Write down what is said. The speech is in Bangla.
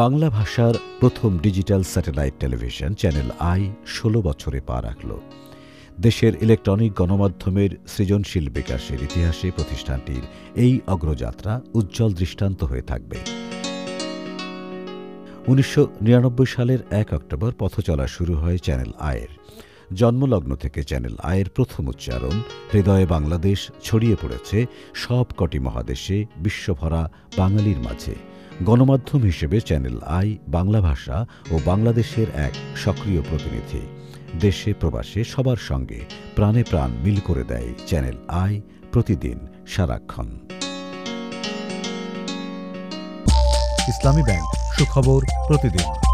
বাংলা ভাষার প্রথম digital satellite television channel I ষোলো বছরে পা রাখল। দেশের ইলেকট্রনিক গণমাধ্যমের সৃজনশীল বিকাশের ইতিহাসে প্রতিষ্ঠানটির এই অগ্রযাত্রা উজ্জ্বল দৃষ্টান্ত হয়ে থাকবে। উনিশশো নিরানব্বই সালের এক অক্টোবর পথচলা শুরু হয় চ্যানেল আয়ের জন্মলগ্ন থেকে চ্যানেল আয়ের প্রথম উচ্চারণ হৃদয়ে বাংলাদেশ ছড়িয়ে পড়েছে সব কটি মহাদেশে বিশ্বভরা বাঙালির মাঝে। গণমাধ্যম হিসেবে চ্যানেল আই, বাংলা ভাষা ও বাংলাদেশের এক সক্রিয় প্রতিনিধি। দেশে প্রবাসে সবার সঙ্গে প্রাণে প্রাণ মিল করে দেয় চ্যানেল আই প্রতিদিন সারাক্ষণ। ইসলামী ব্যাংক, সুখবর প্রতিদিন।